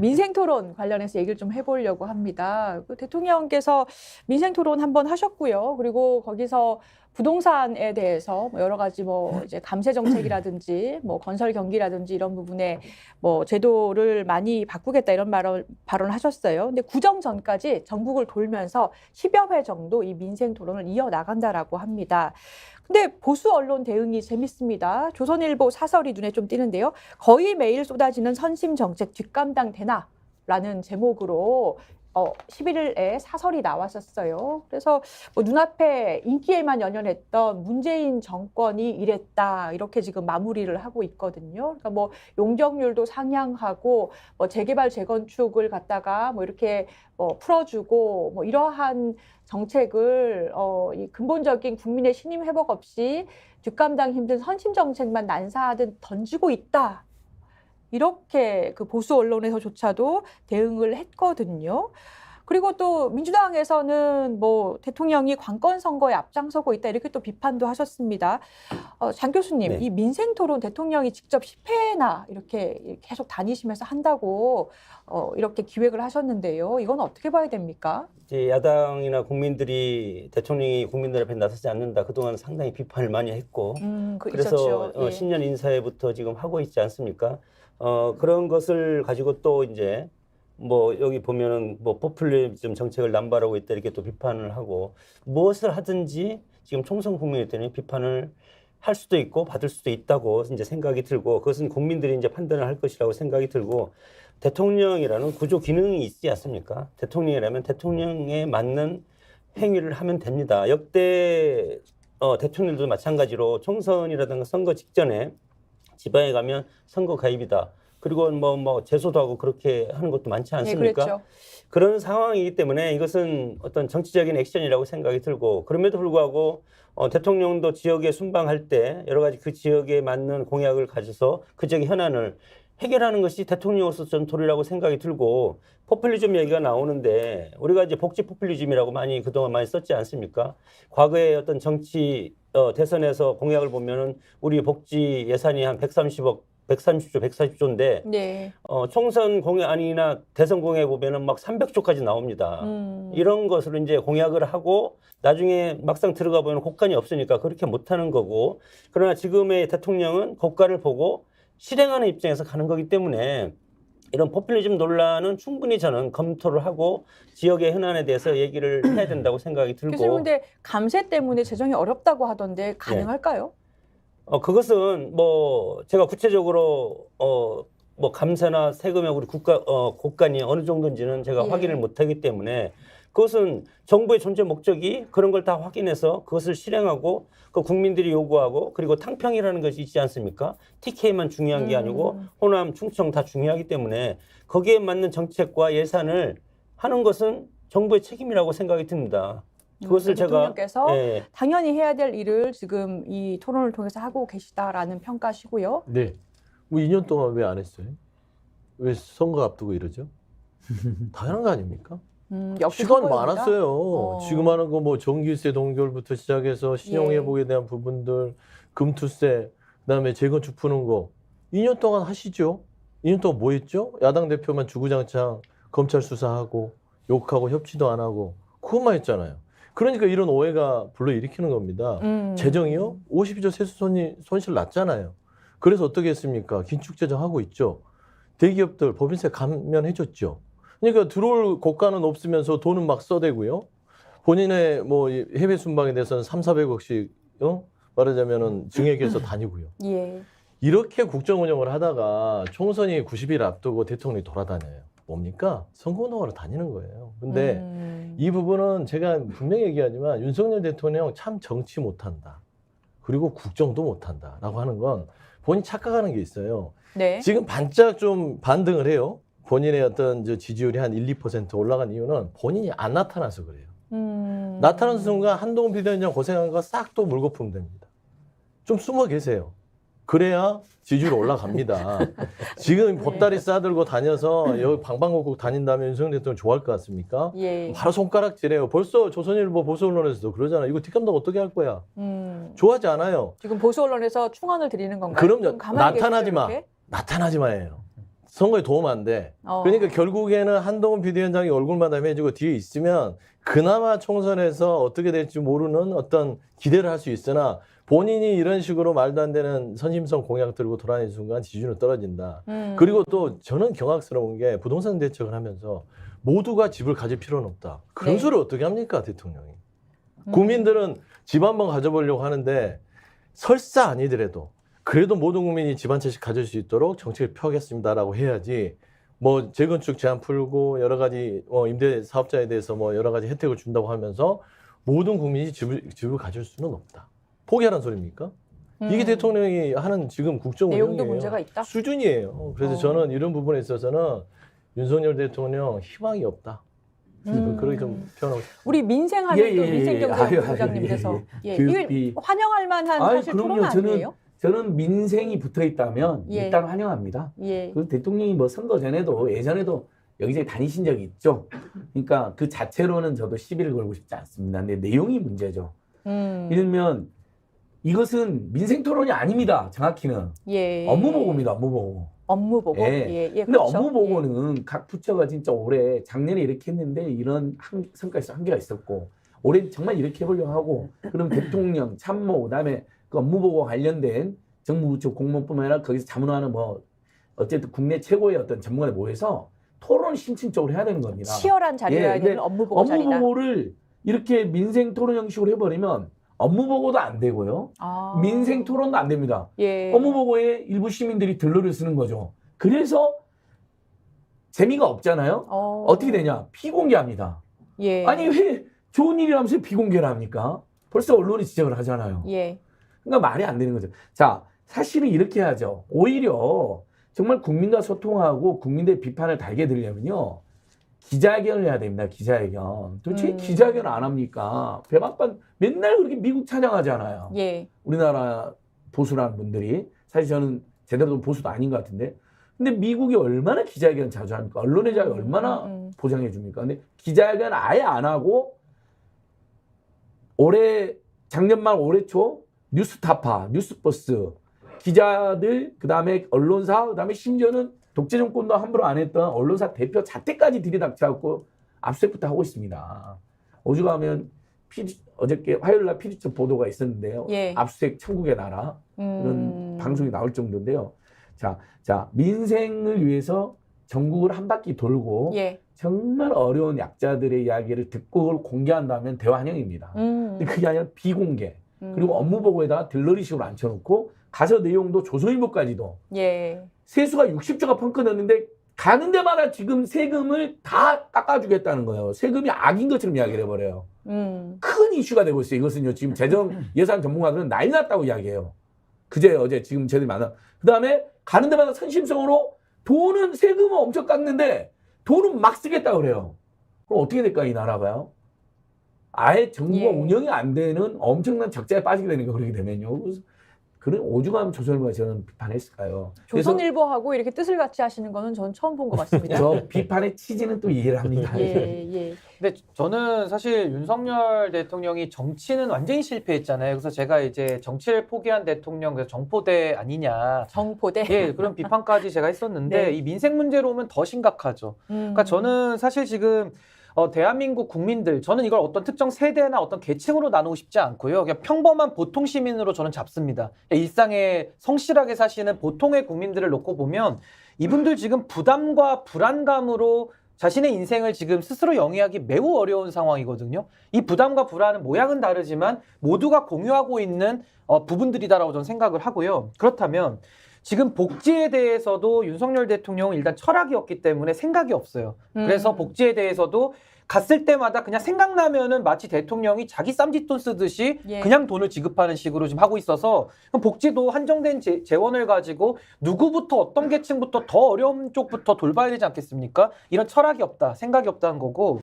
민생 토론 관련해서 얘기를 좀 해보려고 합니다. 그 대통령께서 민생 토론 한번 하셨고요. 그리고 거기서 부동산에 대해서 뭐 여러 가지 뭐 이제 감세 정책이라든지 뭐 건설 경기라든지 이런 부분에 뭐 제도를 많이 바꾸겠다 이런 발언, 발언을 하셨어요. 근데 구정 전까지 전국을 돌면서 10여 회 정도 이 민생 토론을 이어 나간다라고 합니다. 근데 보수 언론 대응이 재밌습니다. 조선일보 사설이 눈에 좀 띄는데요. 거의 매일 쏟아지는 선심 정책 뒷감당 되나? 라는 제목으로 어, 11일에 사설이 나왔었어요. 그래서 뭐 눈앞에 인기에만 연연했던 문재인 정권이 이랬다. 이렇게 지금 마무리를 하고 있거든요. 그러니까 뭐 용적률도 상향하고 뭐 재개발 재건축을 갖다가 뭐 이렇게 뭐 풀어주고 뭐 이러한 정책을 어, 이 근본적인 국민의 신임 회복 없이 뒷감당 힘든 선심 정책만 난사하듯 던지고 있다. 이렇게 그 보수 언론에서조차도 대응을 했거든요. 그리고 또 민주당에서는 뭐 대통령이 관건 선거에 앞장서고 있다 이렇게 또 비판도 하셨습니다. 어, 장 교수님, 네. 이 민생 토론 대통령이 직접 10회나 이렇게 계속 다니시면서 한다고 어, 이렇게 기획을 하셨는데요. 이건 어떻게 봐야 됩니까? 이제 야당이나 국민들이 대통령이 국민들 앞에 나서지 않는다. 그동안 상당히 비판을 많이 했고 음, 그 있었죠. 어, 예. 신년 인사회부터 지금 하고 있지 않습니까? 어, 그런 것을 가지고 또 이제 뭐 여기 보면은 뭐 포퓰리즘 정책을 남발하고 있다 이렇게 또 비판을 하고 무엇을 하든지 지금 총선 국민일 때는 비판을 할 수도 있고 받을 수도 있다고 이제 생각이 들고 그것은 국민들이 이제 판단을 할 것이라고 생각이 들고 대통령이라는 구조 기능이 있지 않습니까? 대통령이라면 대통령에 맞는 행위를 하면 됩니다. 역대 어, 대통령들도 마찬가지로 총선이라든가 선거 직전에 지방에 가면 선거 가입이다. 그리고 뭐뭐 재소도 하고 그렇게 하는 것도 많지 예, 않습니까? 그랬죠. 그런 상황이기 때문에 이것은 어떤 정치적인 액션이라고 생각이 들고 그럼에도 불구하고 어, 대통령도 지역에 순방할 때 여러 가지 그 지역에 맞는 공약을 가져서 그 지역의 현안을 해결하는 것이 대통령으로서 전토리라고 생각이 들고 포퓰리즘 얘기가 나오는데 우리가 이제 복지 포퓰리즘이라고 많이 그동안 많이 썼지 않습니까? 과거에 어떤 정치 어, 대선에서 공약을 보면은 우리 복지 예산이 한 130억 130조, 140조인데 네. 어, 총선 공약이나 대선 공약 보면은 막 300조까지 나옵니다. 음. 이런 것으로 이제 공약을 하고 나중에 막상 들어가 보면 곡간이 없으니까 그렇게 못하는 거고 그러나 지금의 대통령은 곡간을 보고 실행하는 입장에서 가는 거기 때문에 이런 포퓰리즘 논란은 충분히 저는 검토를 하고 지역의 현안에 대해서 얘기를 해야 된다고 생각이 교수님 들고 근데 감세 때문에 재정이 어렵다고 하던데 가능할까요? 어, 그것은 뭐 제가 구체적으로 어, 뭐 감세나 세금의 우리 국가 어, 곳간이 어느 정도인지는 제가 예. 확인을 못 하기 때문에 그것은 정부의 존재 목적이 그런 걸 다 확인해서 그것을 실행하고 그 국민들이 요구하고 그리고 탕평이라는 것이 있지 않습니까? TK만 중요한 게 음. 아니고 호남, 충청 다 중요하기 때문에 거기에 맞는 정책과 예산을 하는 것은 정부의 책임이라고 생각이 듭니다. 그것을 음, 제가 대통령께서 예, 당연히 해야 될 일을 지금 이 토론을 통해서 하고 계시다라는 평가시고요. 네. 뭐 2년 동안 왜 안 했어요? 왜 선거 앞두고 이러죠? 당연한 거 아닙니까? 음, 역시 시간 선거입니다. 많았어요. 어. 지금 하는 거 뭐 전기세 동결부터 시작해서 신용 예. 회복에 대한 부분들, 금투세, 그다음에 재건축 푸는 거 2년 동안 하시죠. 2년 동안 뭐 했죠? 야당 대표만 주구장창 검찰 수사하고 욕하고 협치도 안 하고 그것만 했잖아요. 그러니까 이런 오해가 불러일으키는 겁니다. 음. 재정이요? 52조 세수 손이, 손실 났잖아요. 그래서 어떻게 했습니까? 긴축 재정 하고 있죠. 대기업들 법인세 감면해줬죠. 그러니까 들어올 고가는 없으면서 돈은 막 써대고요. 본인의 뭐 해외 순방에 대해서는 3, 400억씩 어? 말하자면은 증액해서 다니고요. 예. 이렇게 국정 운영을 하다가 총선이 90일 앞두고 대통령이 돌아다녀요. 뭡니까? 선거운동하러 다니는 거예요. 근데 음. 이 부분은 제가 분명히 얘기하지만 윤석열 대통령 참 정치 못한다. 그리고 국정도 못한다 라고 하는 건 본인 착각하는 게 있어요. 네. 지금 반짝 좀 반등을 해요. 본인의 어떤 저 지지율이 한 1, 2% 올라간 이유는 본인이 안 나타나서 그래요. 음. 나타나는 순간 한동훈 비대위원장 고생한 거 싹 또 물거품 됩니다. 좀 숨어 계세요. 그래야 지지율 올라갑니다. 지금 보따리 싸들고 다녀서 여기 방방곡곡 다닌다면 윤석열 대통령 좋아할 것 같습니까? 예. 바로 손가락질해요. 벌써 조선일보 보수 언론에서도 그러잖아. 이거 뒷감당 어떻게 할 거야? 음. 좋아하지 않아요. 지금 보수 언론에서 충언을 드리는 건가요? 그럼요. 나타나지 마. 나타나지 마예요. 선거에 도움 안 돼. 어. 그러니까 결국에는 한동훈 비대위원장이 얼굴만 담해주고 뒤에 있으면 그나마 총선에서 어떻게 될지 모르는 어떤 기대를 할 수 있으나 본인이 이런 식으로 말도 안 되는 선심성 공약 들고 돌아다니는 순간 지지율은 떨어진다. 음. 그리고 또 저는 경악스러운 게 부동산 대책을 하면서 모두가 집을 가질 필요는 없다. 그런 네. 소리 어떻게 합니까 대통령이? 음. 국민들은 집 한번 가져보려고 하는데 설사 아니더라도 그래도 모든 국민이 집 한 채씩 가질 수 있도록 정책을 펴겠습니다라고 해야지 뭐 재건축 제한 풀고 여러 가지 어, 임대 사업자에 대해서 뭐 여러 가지 혜택을 준다고 하면서 모든 국민이 집을 집을 가질 수는 없다. 포기하라는 소리입니까? 이게 음. 대통령이 하는 지금 국정 운영이에요. 수준이에요. 그래서 어. 저는 이런 부분에 있어서는 윤석열 대통령 희망이 없다. 음. 그렇게 좀 표현하고 싶습니다. 우리 민생하는 예, 또 예, 예, 예. 민생경제 부장님께서 예, 예, 예. 이게 교육비. 환영할 만한 아유, 사실 그럼요. 토론 아니에요? 저는 민생이 붙어 있다면 예. 일단 환영합니다. 예. 그 대통령이 뭐 선거 전에도 예전에도 여기저기 다니신 적이 있죠. 그러니까 그 자체로는 저도 시비를 걸고 싶지 않습니다. 근데 내용이 문제죠. 음. 이러면 이것은 민생 토론이 아닙니다. 정확히는 예. 업무 보고입니다. 업무 보고. 업무 보고. 예. 예. 예. 근데 그렇죠. 업무 보고는 각 부처가 진짜 올해 작년에 이렇게 했는데 이런 한, 성과 있 한계가 있었고 올해 정말 이렇게 해보려고 하고 그럼 대통령 참모 그다음에 그 업무 보고 관련된 정부 부처 공무원뿐만 아니라 거기서 자문하는 뭐 어쨌든 국내 최고의 어떤 전문가들 모여서 토론 심층적으로 해야 되는 겁니다. 치열한 자리여야 예, 되는 업무 보고 업무 자리다. 보고를 이렇게 민생 토론 형식으로 해버리면 업무 보고도 안 되고요. 아. 민생 토론도 안 됩니다. 예. 업무 보고에 일부 시민들이 들러를 쓰는 거죠. 그래서 재미가 없잖아요. 어. 어떻게 되냐? 비공개합니다. 예. 아니 왜 좋은 일이라면서 비공개를 합니까? 벌써 언론이 지적을 하잖아요. 예. 그러니까 말이 안 되는 거죠. 자, 사실은 이렇게 하죠. 오히려 정말 국민과 소통하고 국민들의 비판을 달게 들려면요. 기자회견을 해야 됩니다. 기자회견. 도대체 음. 기자회견 안 합니까? 백악관 맨날 그렇게 미국 찬양하잖아요. 예. 우리나라 보수라는 분들이 사실 저는 제대로 된 보수도 아닌 것 같은데 근데 미국이 얼마나 기자회견 자주 합니까? 언론의 자유 얼마나 음, 음. 보장해 줍니까? 근데 기자회견 아예 안 하고 올해 작년 말 올해 초 뉴스타파, 뉴스버스 기자들 그 다음에 언론사 그 다음에 심지어는 독재 정권도 함부로 안 했던 언론사 대표 자택까지 들이닥쳐갖고 압수수색부터 하고 있습니다. 오죽하면 PD, 어저께 화요일 날 피디처 보도가 있었는데요. 예. 압수수색 천국의 나라 이런 음. 방송이 나올 정도인데요. 자, 자 민생을 위해서 전국을 한 바퀴 돌고 예. 정말 어려운 약자들의 이야기를 듣고 공개한다면 대환영입니다. 음. 근데 그게 아니라 비공개 음. 그리고 업무 보고에다가 들러리식으로 앉혀놓고 가서 내용도 조선일보까지도 예. 세수가 60조가 펑크 넣는데 가는 데마다 지금 세금을 다 깎아주겠다는 거예요. 세금이 악인 것처럼 이야기를 해버려요. 음. 큰 이슈가 되고 있어요. 이것은요. 지금 재정 예산 전문가들은 난리 났다고 이야기해요. 그제 어제 지금 저들이 많아. 그 다음에 가는 데마다 선심성으로 돈은 세금은 엄청 깎는데 돈은 막 쓰겠다 그래요. 그럼 어떻게 될까 이 나라가요? 아예 정부가 예. 운영이 안 되는 엄청난 적자에 빠지게 되는 거 그렇게 되면요. 그래서 그런 오죽하면 조선일보가 저는 비판했을까요? 조선일보하고 이렇게 뜻을 같이 하시는 거는 전 처음 본 것 같습니다. 저 비판의 취지는 또 이해를 합니다. 예, 예. 근데 저는 사실 윤석열 대통령이 정치는 완전히 실패했잖아요. 그래서 제가 이제 정치를 포기한 대통령, 그래서 정포대 아니냐. 정포대. 예, 그런 비판까지 제가 했었는데 네. 이 민생 문제로 오면 더 심각하죠. 음. 그러니까 저는 사실 지금 어, 대한민국 국민들 저는 이걸 어떤 특정 세대나 어떤 계층으로 나누고 싶지 않고요. 그냥 평범한 보통 시민으로 저는 잡습니다. 일상에 성실하게 사시는 보통의 국민들을 놓고 보면 이분들 지금 부담과 불안감으로 자신의 인생을 지금 스스로 영위하기 매우 어려운 상황이거든요. 이 부담과 불안은 모양은 다르지만 모두가 공유하고 있는 어, 부분들이다라고 저는 생각을 하고요. 그렇다면 지금 복지에 대해서도 윤석열 대통령은 일단 철학이었기 때문에 생각이 없어요. 그래서 음. 복지에 대해서도 갔을 때마다 그냥 생각나면은 마치 대통령이 자기 쌈짓돈 쓰듯이 예. 그냥 돈을 지급하는 식으로 지금 하고 있어서 복지도 한정된 재, 재원을 가지고 누구부터 어떤 계층부터 더 어려운 쪽부터 돌봐야 되지 않겠습니까? 이런 철학이 없다, 생각이 없다는 거고